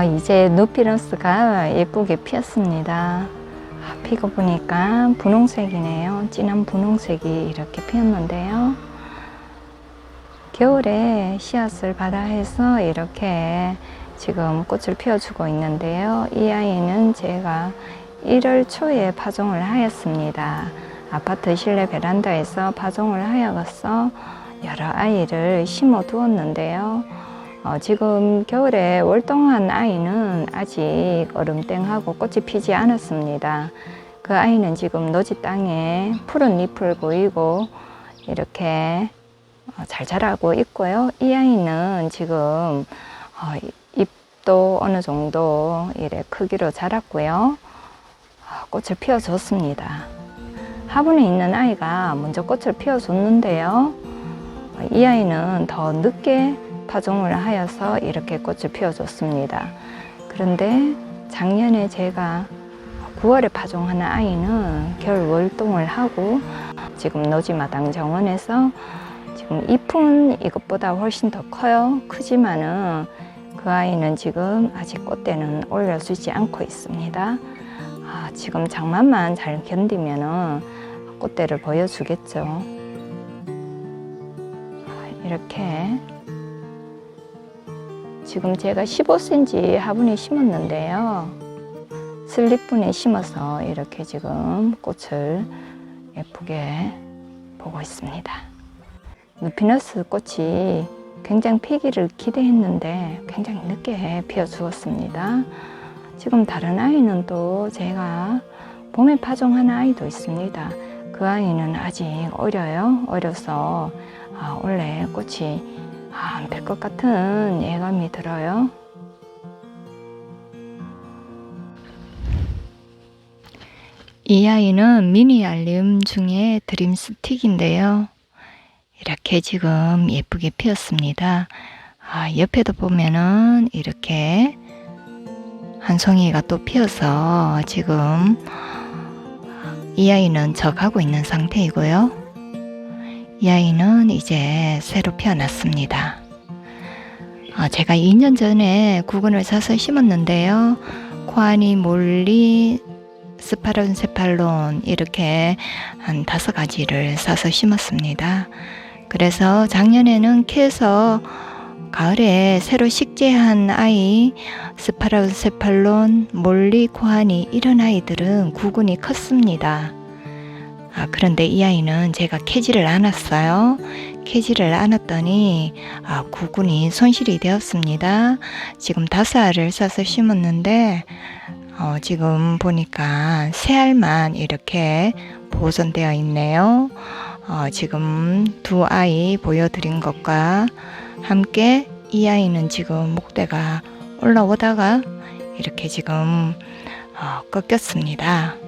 아, 이제 누피러스가 예쁘게 피었습니다. 아, 피고 보니까 분홍색이네요. 진한 분홍색이 이렇게 피었는데요. 겨울에 씨앗을 받아 해서 이렇게 지금 꽃을 피워주고 있는데요. 이 아이는 제가 1월 초에 파종을 하였습니다. 아파트 실내 베란다에서 파종을 하여서 여러 아이를 심어 두었는데요. 어, 지금 겨울에 월동한 아이는 아직 얼음땡하고 꽃이 피지 않았습니다. 그 아이는 지금 노지 땅에 푸른 잎을 보이고 이렇게 어, 잘 자라고 있고요. 이 아이는 지금 어, 잎도 어느 정도 이래 크기로 자랐고요. 어, 꽃을 피워줬습니다. 화분에 있는 아이가 먼저 꽃을 피워줬는데요. 어, 이 아이는 더 늦게 파종을 하여서 이렇게 꽃을 피워줬습니다. 그런데 작년에 제가 9월에 파종한 아이는 겨울 월동을 하고 지금 노지마당 정원에서 지금 잎은 이것보다 훨씬 더 커요. 크지만은 그 아이는 지금 아직 꽃대는 올려주지 않고 있습니다. 아, 지금 장마만 잘 견디면은 꽃대를 보여주겠죠. 아, 이렇게 지금 제가 15cm 화분에 심었는데요. 슬립분에 심어서 이렇게 지금 꽃을 예쁘게 보고 있습니다. 누피너스 꽃이 굉장히 피기를 기대했는데 굉장히 늦게 피어 주었습니다. 지금 다른 아이는 또 제가 봄에 파종하는 아이도 있습니다. 그 아이는 아직 어려요. 어려서 아, 원래 꽃이 아, 안필것 같은 예감이 들어요. 이 아이는 미니 알림 중에 드림 스틱인데요. 이렇게 지금 예쁘게 피었습니다. 아, 옆에도 보면은 이렇게 한 송이가 또 피어서 지금 이 아이는 적하고 있는 상태이고요. 이 아이는 이제 새로 피어났습니다. 아, 제가 2년 전에 구근을 사서 심었는데요. 코아니, 몰리, 스파론 세팔론 이렇게 한 다섯 가지를 사서 심었습니다. 그래서 작년에는 캐서 가을에 새로 식재한 아이 스파로세팔론, 몰리, 코하니 이런 아이들은 구근이 컸습니다. 아, 그런데 이 아이는 제가 캐지를 않았어요. 캐지를 않았더니 아, 구근이 손실이 되었습니다. 지금 다섯 알을 싸서 심었는데 어, 지금 보니까 세 알만 이렇게 보존되어 있네요. 어, 지금 두 아이 보여드린 것과 함께 이 아이는 지금 목대가 올라오다가 이렇게 지금 어, 꺾였습니다.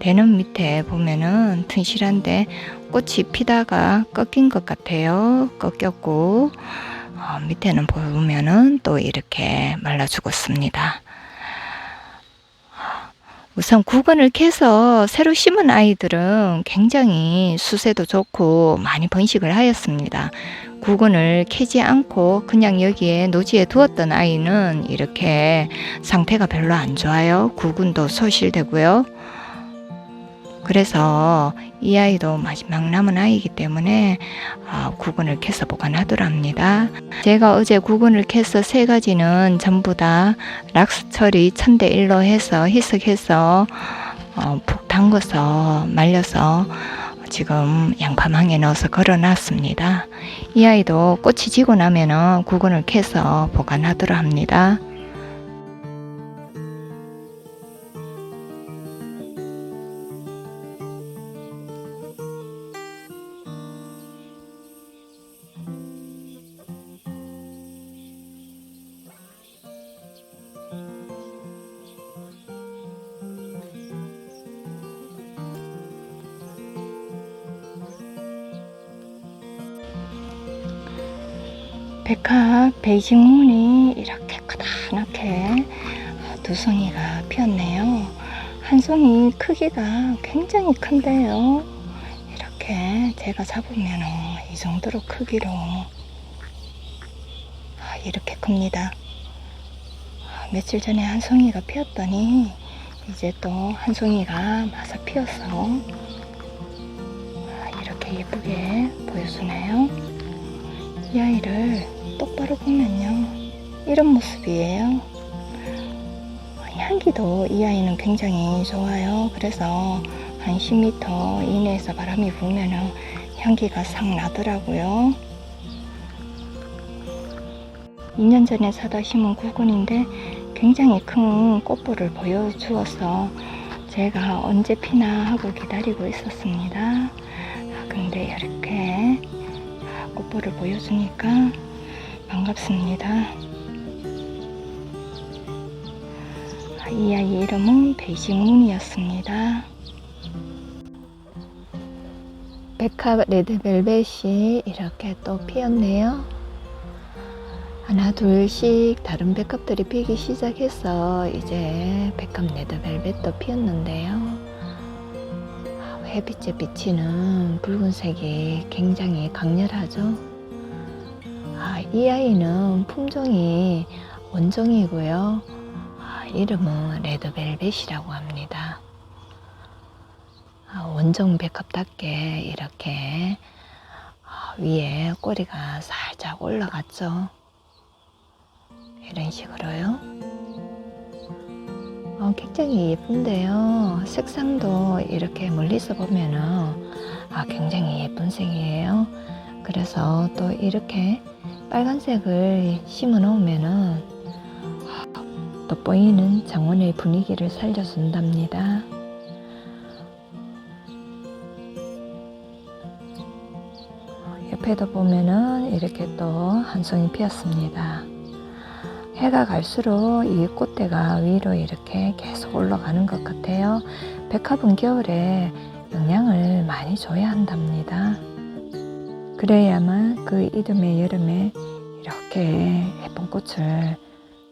대는 밑에 보면은 튼실한데 꽃이 피다가 꺾인 것 같아요. 꺾였고 어, 밑에는 보면은 또 이렇게 말라 죽었습니다. 우선 구근을 캐서 새로 심은 아이들은 굉장히 수세도 좋고 많이 번식을 하였습니다. 구근을 캐지 않고 그냥 여기에 노지에 두었던 아이는 이렇게 상태가 별로 안 좋아요. 구근도 소실되고요. 그래서 이 아이도 마지막 남은 아이이기 때문에 아, 구근을 캐서 보관하더랍니다. 제가 어제 구근을 캐서 세 가지는 전부 다 락스 처리 천대 일로 해서 희석해서 어, 푹 담궈서 말려서 지금 양파망에 넣어서 걸어놨습니다. 이 아이도 꽃이 지고 나면은 구근을 캐서 보관하도록 합니다. 백합 베이징 문이 이렇게 크다랗게 두 송이가 피었네요. 한 송이 크기가 굉장히 큰데요. 이렇게 제가 잡으면 이 정도로 크기로 아, 이렇게 큽니다. 며칠 전에 한 송이가 피었더니 이제 또 한 송이가 마서 피어서 아, 이렇게 예쁘게 보여주네요. 이 아이를 똑바로 보면요. 이런 모습이에요. 향기도 이 아이는 굉장히 좋아요. 그래서 한 10m 이내에서 바람이 불면은 향기가 싹 나더라고요. 2년 전에 사다 심은 구근인데 굉장히 큰 꽃볼을 보여주어서 제가 언제 피나 하고 기다리고 있었습니다. 아, 근데 이렇게 꽃볼을 보여주니까 반갑습니다. 아, 이 아이 이름은 베이징문이었습니다. 백합 레드벨벳이 이렇게 또 피었네요. 하나 둘씩 다른 백합들이 피기 시작해서 이제 백합 레드벨벳도 피었는데요. 아, 햇빛에 비치는 붉은색이 굉장히 강렬하죠. 아, 이 아이는 품종이 원종이고요. 아, 이름은 레드벨벳이라고 합니다. 아, 원종 백합답게 이렇게 아, 위에 꼬리가 살짝 올라갔죠. 이런 식으로요. 어, 굉장히 예쁜데요. 색상도 이렇게 멀리서 보면은 아, 굉장히 예쁜 색이에요. 그래서 또 이렇게 빨간색을 심어 놓으면은 아, 돋보이는 장원의 분위기를 살려준답니다. 옆에도 보면은 이렇게 또 한 송이 피었습니다. 해가 갈수록 이 꽃대가 위로 이렇게 계속 올라가는 것 같아요. 백합은 겨울에 영양을 많이 줘야 한답니다. 그래야만 그 이듬해 여름에 이렇게 예쁜 꽃을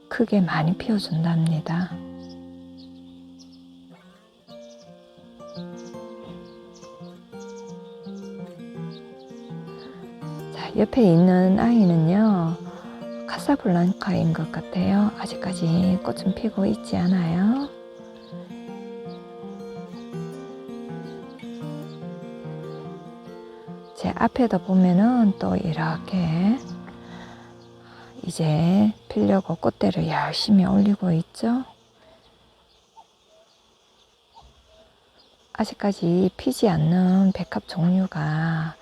크게 많이 피워준답니다. 자, 옆에 있는 아이는요, 카사블랑카인 것 같아요. 아직까지 꽃은 피고 있지 않아요. 앞에다 보면은 또 이렇게 이제 피려고 꽃대를 열심히 올리고 있죠. 아직까지 피지 않는 백합 종류가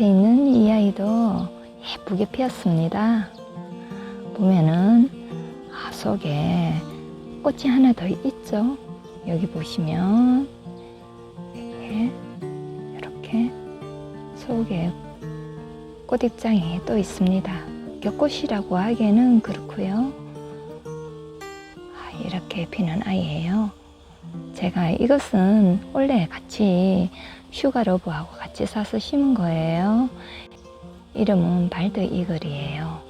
앞에 있는 이 아이도 예쁘게 피었습니다. 보면은 아, 속에 꽃이 하나 더 있죠. 여기 보시면 이렇게 이렇게 속에 꽃 입장이 또 있습니다. 겹꽃이라고 하기에는 그렇고요. 아, 이렇게 피는 아이예요. 제가 이것은 원래 같이 슈가러브하고 같이 사서 심은 거예요. 이름은 발드 이글이에요.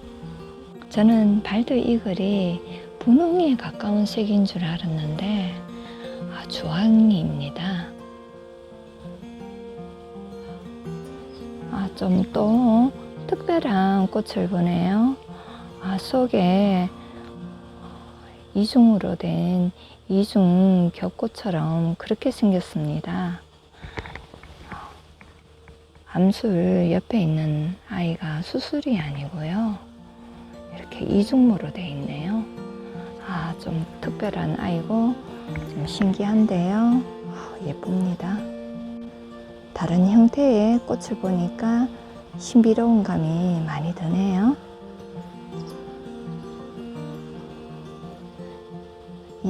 저는 발드 이글이 분홍에 가까운 색인 줄 알았는데 아, 주황입니다. 아, 좀 또 특별한 꽃을 보네요. 아, 속에 이중으로 된 이중 겹꽃처럼 그렇게 생겼습니다. 암술 옆에 있는 아이가 수술이 아니고요. 이렇게 이중모로 되어 있네요. 아, 좀 특별한 아이고 좀 신기한데요. 아, 예쁩니다. 다른 형태의 꽃을 보니까 신비로운 감이 많이 드네요.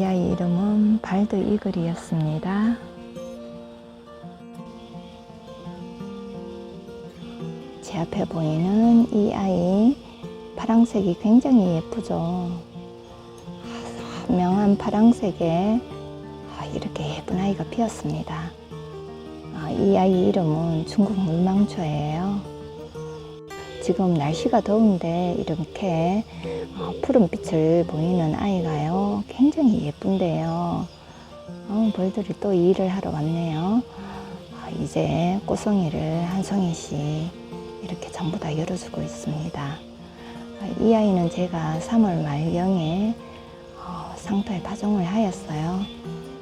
이 아이 이름은 발드 이글이었습니다. 제 앞에 보이는 이 아이 파랑색이 굉장히 예쁘죠. 선명한 파랑색에 아, 이렇게 예쁜 아이가 피었습니다. 아, 이 아이 이름은 중국 물망초예요. 지금 날씨가 더운데 이렇게 어, 푸른 빛을 보이는 아이가요. 굉장히 예쁜데요. 어, 벌들이 또 일을 하러 왔네요. 아, 이제 꽃송이를 한 송이씩 이렇게 전부 다 열어주고 있습니다. 아, 이 아이는 제가 3월 말경에 어, 상토에 파종을 하였어요.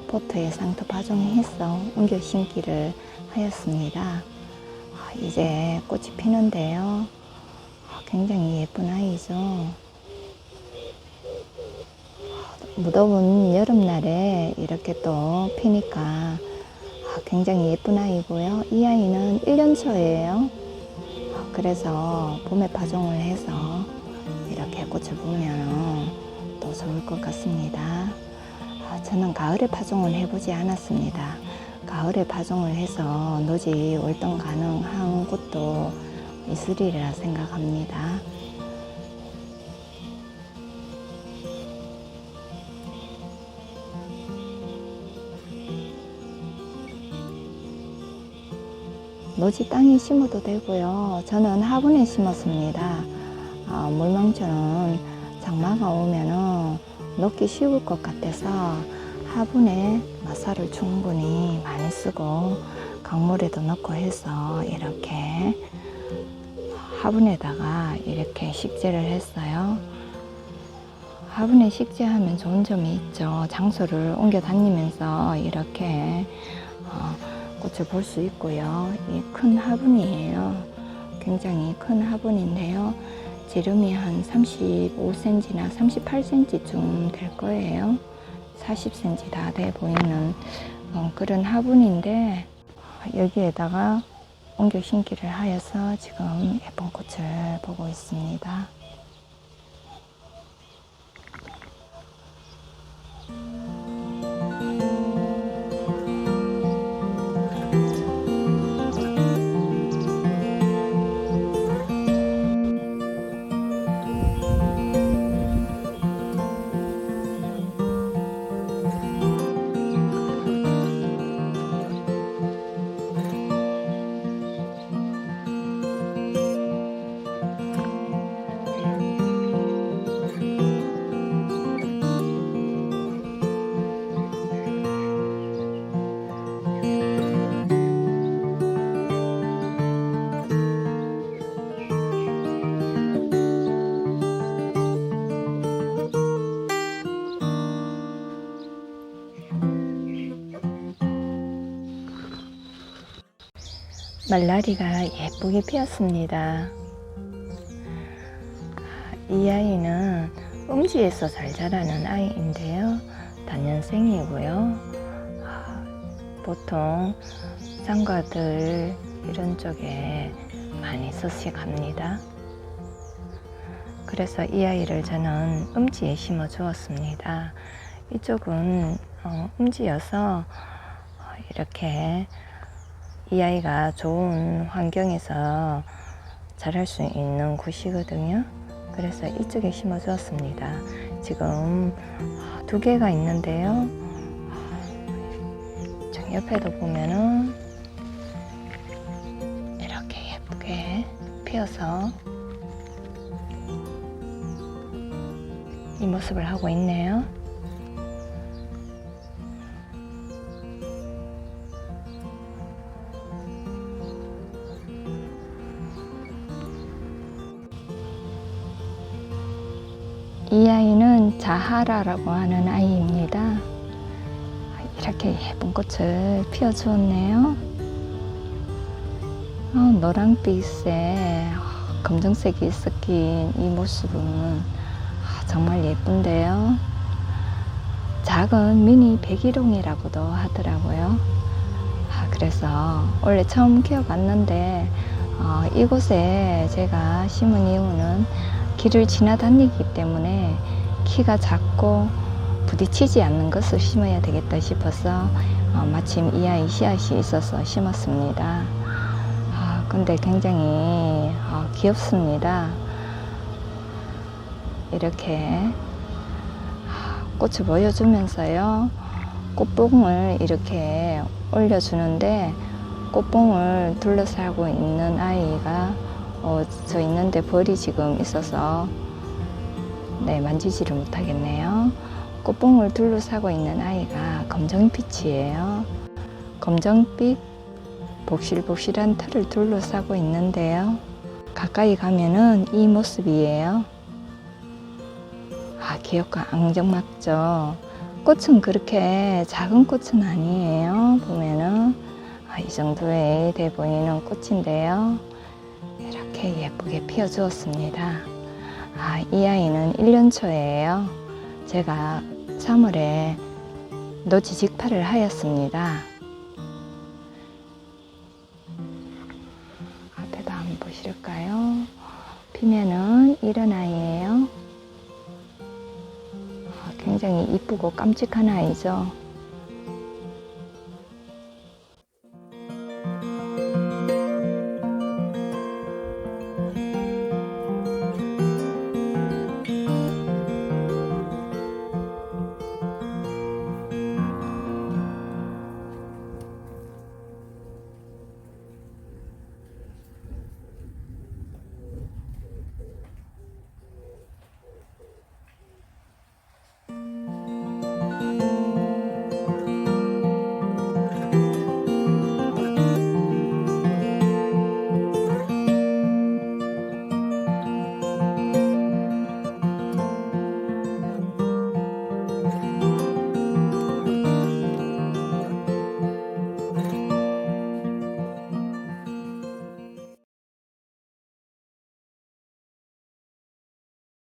포트에 상토 파종해서 옮겨 심기를 하였습니다. 아, 이제 꽃이 피는데요. 아, 굉장히 예쁜 아이죠. 무더운 여름날에 이렇게 또 피니까 아, 굉장히 예쁜 아이고요. 이 아이는 1년 초예요. 아, 그래서 봄에 파종을 해서 이렇게 꽃을 보면 또 좋을 것 같습니다. 아, 저는 가을에 파종을 해보지 않았습니다. 가을에 파종을 해서 노지 월동 가능한 곳도 있으리라 생각합니다. 노지 땅에 심어도 되고요. 저는 화분에 심었습니다. 아, 물망초는 장마가 오면은 녹기 쉬울 것 같아서 화분에 마사를 충분히 많이 쓰고 강물에도 넣고 해서 이렇게 화분에다가 이렇게 식재를 했어요. 화분에 식재하면 좋은 점이 있죠. 장소를 옮겨 다니면서 이렇게 어, 꽃을 볼 수 있고요. 이 큰 화분이에요. 굉장히 큰 화분인데요. 지름이 한 35cm나 38cm쯤 될 거예요. 40cm 다 돼 보이는 어, 그런 화분인데 여기에다가 옮겨 심기를 하여서 지금 예쁜 꽃을 보고 있습니다. 말라리가 예쁘게 피었습니다. 이 아이는 음지에서 잘 자라는 아이인데요. 단년생이고요. 아, 보통 장과들 이런 쪽에 많이 서식합니다. 그래서 이 아이를 저는 음지에 심어 주었습니다. 이쪽은 어, 음지여서 어, 이렇게 이 아이가 좋은 환경에서 자랄 수 있는 곳이거든요. 그래서 이쪽에 심어 주었습니다. 지금 두 개가 있는데요. 저 옆에도 보면은 이렇게 예쁘게 피어서 이 모습을 하고 있네요. 자하라라고 하는 아이입니다. 이렇게 예쁜 꽃을 피워주었네요. 어, 노랑빛에 어, 검정색이 섞인 이 모습은 아, 정말 예쁜데요. 작은 미니 백일홍이라고도 하더라고요. 아, 그래서 원래 처음 키워봤는데 어, 이곳에 제가 심은 이유는 길을 지나다니기 때문에 키가 작고 부딪히지 않는 것을 심어야 되겠다 싶어서 어, 마침 이 아이 씨앗이 있어서 심었습니다. 아, 근데 굉장히 어, 귀엽습니다. 이렇게 아, 꽃을 보여주면서요. 꽃봉을 이렇게 올려주는데 꽃봉을 둘러싸고 있는 아이가 어, 저 있는데 벌이 지금 있어서 네, 만지지를 못하겠네요. 꽃봉을 둘러싸고 있는 아이가 검정빛이에요. 검정빛 복실복실한 털을 둘러싸고 있는데요. 가까이 가면은 이 모습이에요. 아, 귀엽고 앙증맞죠? 꽃은 그렇게 작은 꽃은 아니에요. 보면은 아, 이 정도에 돼 보이는 꽃인데요. 이렇게 예쁘게 피어주었습니다. 아, 이 아이는 1년 초예요. 제가 3월에 노지 직파를 하였습니다. 앞에도 한번 보실까요? 피면은 이런 아이예요. 아, 굉장히 이쁘고 깜찍한 아이죠.